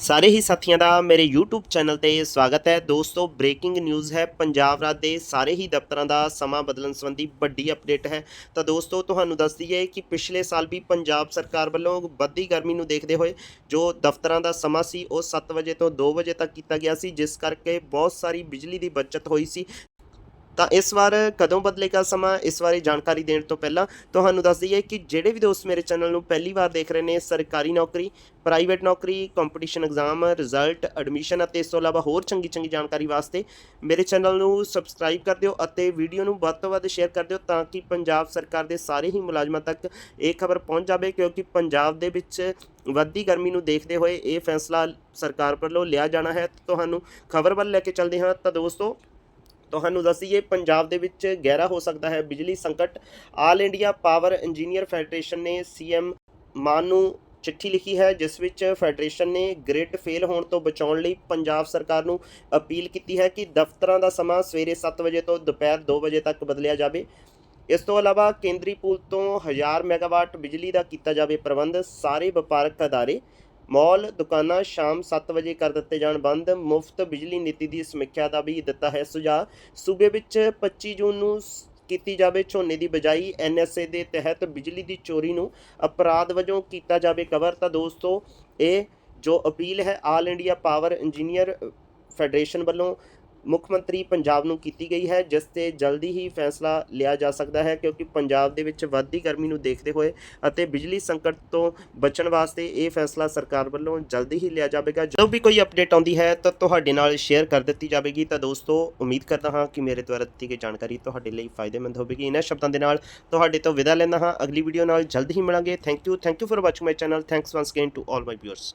ਸਾਰੇ ਹੀ ਸਾਥੀਆਂ ਦਾ ਮੇਰੇ YouTube ਚੈਨਲ ਤੇ ਸਵਾਗਤ ਹੈ। ਦੋਸਤੋ ਬ੍ਰੇਕਿੰਗ ਨਿਊਜ਼ ਹੈ। ਪੰਜਾਬ ਰਾਜ ਦੇ ਸਾਰੇ ਹੀ ਦਫ਼ਤਰਾਂ ਦਾ ਸਮਾਂ ਬਦਲਣ ਸੰਬੰਧੀ ਵੱਡੀ ਅਪਡੇਟ ਹੈ। ਤਾਂ ਦੋਸਤੋ, ਤੁਹਾਨੂੰ ਦੱਸ ਦਈਏ ਕਿ ਪਿਛਲੇ ਸਾਲ ਵੀ ਪੰਜਾਬ ਸਰਕਾਰ ਵੱਲੋਂ ਵੱਧਦੀ ਗਰਮੀ ਨੂੰ ਦੇਖਦੇ ਹੋਏ ਜੋ ਦਫ਼ਤਰਾਂ ਦਾ ਸਮਾਂ ਸੀ, ਉਹ 7 ਵਜੇ ਤੋਂ 2 ਵਜੇ ਤੱਕ ਕੀਤਾ ਗਿਆ ਸੀ, ਜਿਸ ਕਰਕੇ ਬਹੁਤ ਸਾਰੀ ਬਿਜਲੀ ਦੀ ਬਚਤ ਹੋਈ ਸੀ। ਤਾਂ ਇਸ ਵਾਰ ਕਦੋਂ ਬਦਲੇਗਾ ਸਮਾਂ? ਇਸ ਬਾਰੇ ਜਾਣਕਾਰੀ ਦੇਣ ਤੋਂ ਪਹਿਲਾਂ ਤੁਹਾਨੂੰ ਦੱਸ ਦਈਏ ਕਿ ਜਿਹੜੇ ਵੀ ਦੋਸਤ ਮੇਰੇ ਚੈਨਲ ਨੂੰ ਪਹਿਲੀ ਵਾਰ ਦੇਖ ਰਹੇ ਨੇ, ਸਰਕਾਰੀ ਨੌਕਰੀ, ਪ੍ਰਾਈਵੇਟ ਨੌਕਰੀ ਕੰਪੀਟੀਸ਼ਨ ਐਗਜ਼ਾਮ ਰਿਜ਼ਲਟ ਐਡਮਿਸ਼ਨ ਅਤੇ ਇਸ ਤੋਂ ਇਲਾਵਾ ਹੋਰ ਚੰਗੀ ਚੰਗੀ ਜਾਣਕਾਰੀ ਵਾਸਤੇ ਮੇਰੇ ਚੈਨਲ ਨੂੰ ਸਬਸਕ੍ਰਾਈਬ ਕਰ ਦਿਓ ਅਤੇ ਵੀਡੀਓ ਨੂੰ ਵੱਧ ਤੋਂ ਵੱਧ ਸ਼ੇਅਰ ਕਰ ਦਿਓ ਤਾਂ ਕਿ ਪੰਜਾਬ ਸਰਕਾਰ ਦੇ ਸਾਰੇ ਹੀ ਮੁਲਾਜ਼ਮਾਂ ਤੱਕ ਇਹ ਖਬਰ ਪਹੁੰਚ ਜਾਵੇ ਕਿਉਂਕਿ ਪੰਜਾਬ ਦੇ ਵਿੱਚ ਵੱਧਦੀ ਗਰਮੀ ਨੂੰ ਦੇਖਦੇ ਹੋਏ ਇਹ ਫੈਸਲਾ ਸਰਕਾਰ ਵੱਲੋਂ ਲਿਆ ਜਾਣਾ ਹੈ। ਤੁਹਾਨੂੰ ਖਬਰ ਵੱਲ ਲੈ ਕੇ ਚੱਲਦੇ ਹਾਂ। ਤਾਂ ਦੋਸਤੋ ਤੁਹਾਨੂੰ ਦੱਸੀਏ, ਪੰਜਾਬ ਦੇ ਵਿੱਚ ਗਹਿਰਾ ਹੋ ਸਕਦਾ ਹੈ ਬਿਜਲੀ ਸੰਕਟ। All India power engineer federation ਨੇ ਸੀਐਮ ਮਾਨ ਨੂੰ ਚਿੱਠੀ ਲਿਖੀ ਹੈ, ਜਿਸ ਵਿੱਚ ਫੈਡਰੇਸ਼ਨ ਨੇ ਗ੍ਰਿਡ ਫੇਲ ਹੋਣ ਤੋਂ ਬਚਾਉਣ ਲਈ ਪੰਜਾਬ ਸਰਕਾਰ ਨੂੰ ਅਪੀਲ ਕੀਤੀ ਹੈ ਕਿ ਦਫ਼ਤਰਾਂ ਦਾ ਸਮਾਂ ਸਵੇਰੇ 7 ਵਜੇ ਤੋਂ ਦੁਪਹਿਰ 2 ਵਜੇ ਤੱਕ ਬਦਲਿਆ ਜਾਵੇ। ਇਸ ਤੋਂ ਇਲਾਵਾ ਕੇਂਦਰੀ ਪੂਲ ਤੋਂ 1000 ਮੈਗਾਵਾਟ ਬਿਜਲੀ ਦਾ ਕੀਤਾ ਜਾਵੇ ਪ੍ਰਬੰਧ। ਸਾਰੇ ਵਪਾਰਕ ਅਦਾਰੇ ਮਾਲ ਦੁਕਾਨਾਂ ਸ਼ਾਮ 7 ਵਜੇ ਕਰ ਦਿੱਤੇ ਜਾਣ ਬੰਦ। ਮੁਫਤ ਬਿਜਲੀ ਨੀਤੀ ਦੀ ਸਮੀਖਿਆ ਦਾ ਵੀ ਦਿੱਤਾ ਹੈ ਸੁਝਾਅ। ਸੂਬੇ ਵਿੱਚ 25 ਜੂਨ ਨੂੰ ਸ- ਕੀਤੀ ਜਾਵੇ ਝੋਨੇ ਦੀ ਬਜਾਈ। ਐਨਐਸਏ ਦੇ ਤਹਿਤ ਬਿਜਲੀ ਦੀ ਚੋਰੀ ਨੂੰ ਅਪਰਾਧ ਵਜੋਂ ਕੀਤਾ ਜਾਵੇ ਕਵਰ। ਤਾਂ ਦੋਸਤੋ, ਇਹ ਜੋ ਅਪੀਲ ਹੈ, all India power engineer federation ਵੱਲੋਂ ਮੁੱਖ ਮੰਤਰੀ ਪੰਜਾਬ ਨੂੰ ਕੀਤੀ ਗਈ ਹੈ, ਜਿਸ ਤੇ ਜਲਦੀ ਹੀ ਫੈਸਲਾ ਲਿਆ ਜਾ ਸਕਦਾ ਹੈ, ਕਿਉਂਕਿ ਪੰਜਾਬ ਦੇ ਵਿੱਚ ਵੱਧਦੀ ਗਰਮੀ ਨੂੰ ਦੇਖਦੇ ਹੋਏ ਅਤੇ ਬਿਜਲੀ ਸੰਕਟ ਤੋਂ ਬਚਣ ਵਾਸਤੇ ਇਹ ਫੈਸਲਾ ਸਰਕਾਰ ਵੱਲੋਂ ਜਲਦੀ ਹੀ ਲਿਆ ਜਾਵੇਗਾ। ਜਦੋਂ ਵੀ ਕੋਈ ਅਪਡੇਟ ਆਉਂਦੀ ਹੈ, ਤਾਂ ਤੁਹਾਡੇ ਨਾਲ ਸ਼ੇਅਰ ਕਰ ਦਿੱਤੀ ਜਾਵੇਗੀ। ਤਾਂ ਦੋਸਤੋ, ਉਮੀਦ ਕਰਦਾ ਹਾਂ ਕਿ ਮੇਰੇ ਦੁਆਰਾ ਦਿੱਤੀ ਗਈ ਜਾਣਕਾਰੀ ਤੁਹਾਡੇ ਲਈ ਫਾਇਦੇਮੰਦ ਹੋਵੇਗੀ। ਇਹਨਾਂ ਸ਼ਬਦਾਂ ਦੇ ਨਾਲ ਤੁਹਾਡੇ ਤੋਂ ਵਿਦਾ ਲੈਂਦਾ ਹਾਂ। ਅਗਲੀ ਵੀਡੀਓ ਨਾਲ ਜਲਦੀ ਹੀ ਮਿਲਾਂਗੇ। Thank you thank you for watching my channel thanks once again to all my viewers